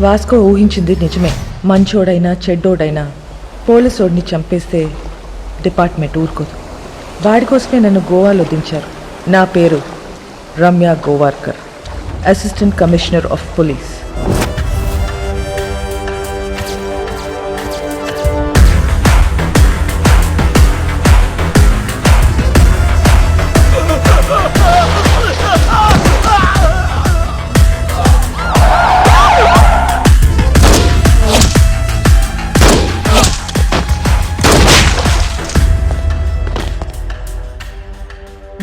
Vasco ఊహించింది నిజమే. మంచోడైనా చెడ్డోడైనా పోలీసోడిని చంపేస్తే department ఊరుకోదు. వాడి కోసమే నన్ను గోవాలో దించారు. నా పేరు Ramya Gowarikar assistant commissioner of police.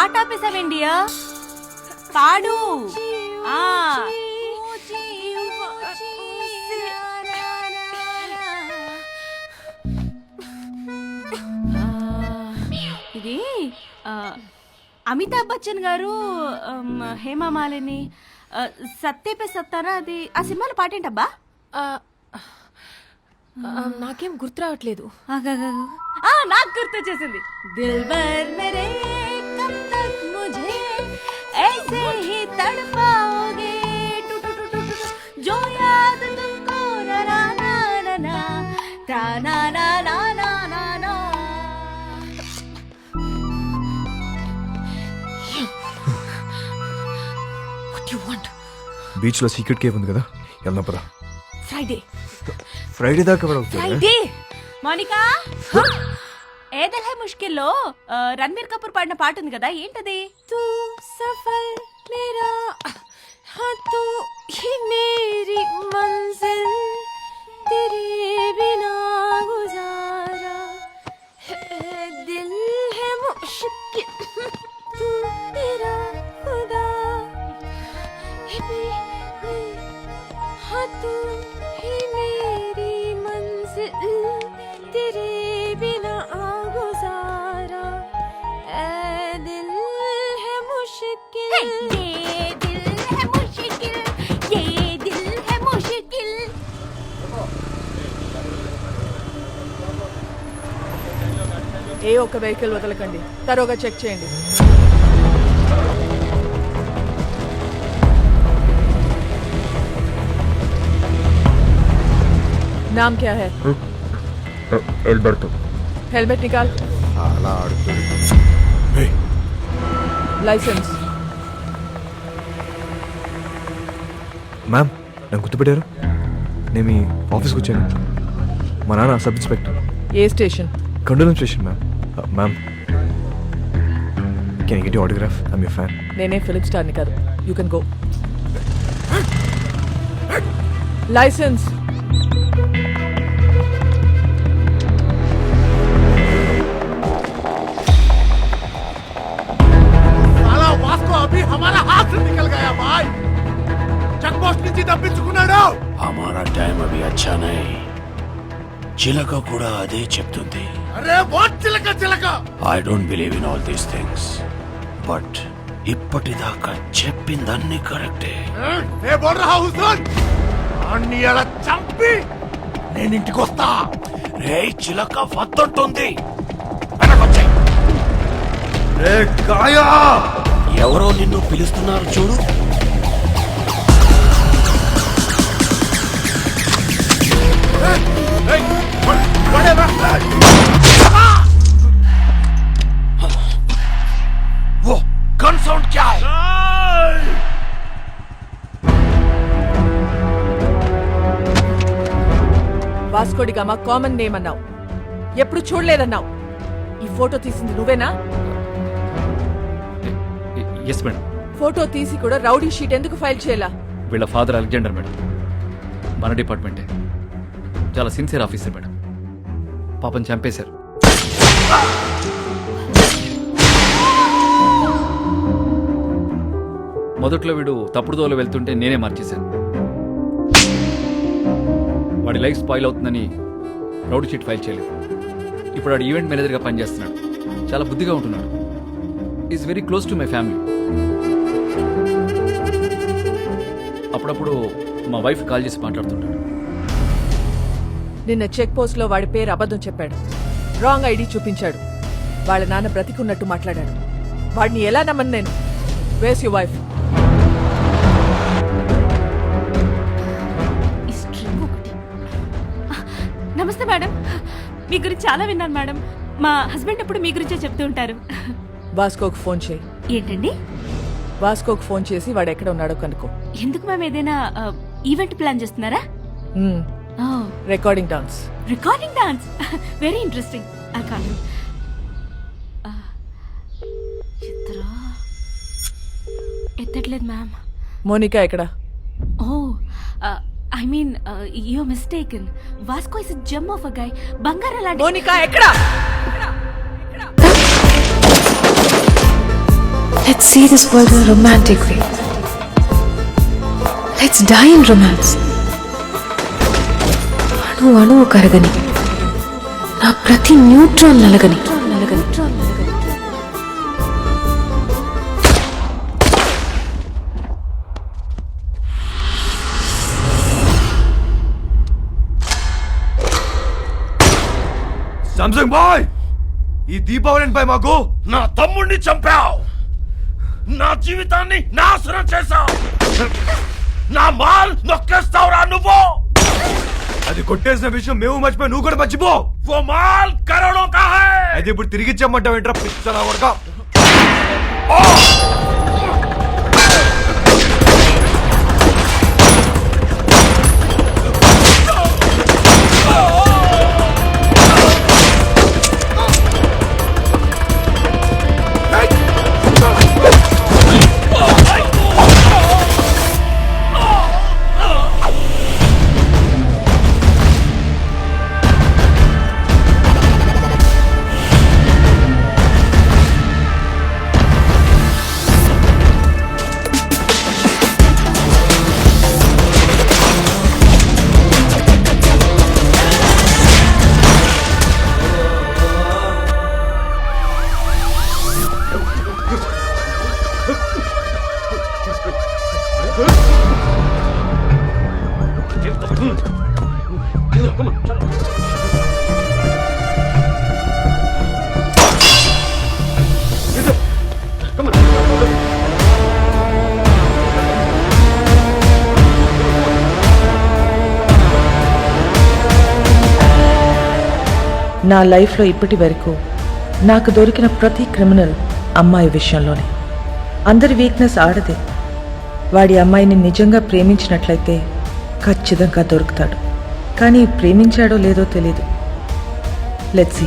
పాట ఆపేసావేండియా పాడు. ఆ. ఇది అమితాబ్ బచ్చన్ గారు ఆమ్, హేమా మాలిని ఆ, సత్తే పే సత్తారా అది ఆ సినిమాలో పాటేంటబ్బా నాకేం గుర్తు రావట్లేదు. నాకు గుర్తొచ్చేసింది. దిల్ బర్ మేరే ना ना ना ना ना ना బీచ్లో సీక్రెట్ కేవ్ ఉంది కదా వెళ్దాం పదా ఫ్రైడే ఫ్రైడే దాకా కూడా అవుతుంది ఫ్రైడే మోనికా ఏదల్ హై ముష్కిల్లో ఆ, రణబీర్ కపూర్ పాడిన పాట ఉంది కదా ఏంటది తూ సఫల్ మేరా हाँ तू ही मेरी मंजिल तेरे बिना हाँ तू ही मेरी मंजिल तेरे बिना गुजारा ऐ दिल है मुश्किल ये दिल है मुश्किल ये दिल है मुश्किल ఏ ఒక్క వెహికల్ వదలకండి తరోగా చెక్ చేయండి नाम क्या है ఎల్బర్తో हेलमेट निकाल అలా ఆడుతుంది ఏయ్, लाइसेंस మ్యామ్ నన్ను గుర్తుపెట్టారు నేను మీ ఆఫీస్కి వచ్చాను మా నాన్న సబ్ ఇన్స్పెక్టర్ ఏ station కండోలం station ma'am ma'am can get autograph I'm you fan నేనే ఫిలిం స్టార్ని కాదు యూ కెన్ గో లైసెన్స్ అభి హమారా హాత్ నికల్ గయా భాయ్. చెక్ పోస్ట్ నుంచి తప్పించుకున్నాడు. హమారా టైం అభి అచ్చా నై చిలక కూడా అదే చెప్తుంది. అరే వాట్ చిలక చిలక? I don't believe in all these things but ఇప్పటిదాకా చెప్పిందన్ని కరెక్టే ఏ. బోర్రా హౌసన్ అన్ని అలా చంపి నేను ఇంటికి వస్తా. రే చిలక వద్దంటుంది. వెనకొచ్చాయి. రే గాయా ఎవరో నిన్ను పిలుస్తున్నారు చూడు. వాస్కోడిగామా కామన్ నేమ్ అన్నావు. ఎప్పుడు చూడలేదన్నావు. ఈ ఫోటో తీసింది నువ్వేనా? ఎస్ మేడం ఫోటో తీసి కూడా రౌడీ షీట్ ఎందుకు ఫైల్ చేయాలా? వీళ్ళ ఫాదర్ అలెగ్జాండర్ మేడం మన డిపార్ట్మెంటే చాలా సిన్సియర్ ఆఫీసర్ మేడం పాపం చంపేశారు. మొదట్లో వీడు తప్పుడు దోవలో వెళ్తుంటే నేనే మార్చేశాను. వాడి లైఫ్ స్పాయిల్ అవుతుందని రౌడ్ షీట్ ఫైల్ చేయలేదు. ఇప్పుడు వాడు ఈవెంట్ మేనేజర్గా పనిచేస్తున్నాడు. చాలా బుద్ధిగా ఉంటున్నాడు. Is very close to my family అప్పుడప్పుడు మా వైఫ్ కాల్ చేసి మాట్లాడుతుంటాడు. నిన్న చెక్ పోస్ట్లో వాడి పేరు అబద్ధం చెప్పాడు. రాంగ్ ఐడి చూపించాడు. వాళ్ళ నాన్న బ్రతికున్నట్టు మాట్లాడాడు. వాడిని ఎలా నమ్మను నేను? వేస్ యూ వైఫ్ నమస్తే మేడం. మీ గురించి చాలా విన్నాను మేడం. మా హస్బెండ్ ఎప్పుడు మీ గురించే చెప్తూ ఉంటారు. వాస్కోకు ఫోన్ చేయి. ఏంటండి? వాస్కోకు ఫోన్ చేసి వాడు ఎక్కడ ఉన్నాడో కనుక్కో. ఎందుకు మేము ఏదైనా ఈవెంట్ ప్లాన్ చేస్తున్నారా? Recording dance recording dance very interesting I call Chitra. ఎత్తట్లేదు ma'am. Monica ఎక్కడ? ఓ I mean you mistaken. Vasco is gem of a guy. బంగారం లాంటి మోనికా ఎక్కడ? See this world in a romantic way. Let's die in romance. అణు అణువు కరగని నా ప్రతి neutron నలగని నలగని సామ్సంగ్ బాయ్ ఈ దీపావళిపై మాకు నా తమ్ముడిని చంపావు నా జీవితాన్ని నాశనం చేశావు. నా మాల్ నొక్కేస్తావురా నువ్వు. అది కొట్టేసిన విషయం మేము మర్చిపోయి నువ్వు కూడా మర్చిపో. ఓ మాల్ కరోడో కా అది ఇప్పుడు తిరిగి ఇచ్చేయమంటావు ఏంట్రా పిచ్చలా కొడక నా లైఫ్లో ఇప్పటి వరకు నాకు దొరికిన ప్రతి క్రిమినల్ అమ్మాయి విషయంలోనే. అందరి వీక్నెస్ ఆడదే. వాడి అమ్మాయిని నిజంగా ప్రేమించినట్లయితే ఖచ్చితంగా దొరుకుతాడు. కానీ ప్రేమించాడో లేదో తెలియదు లెట్సీ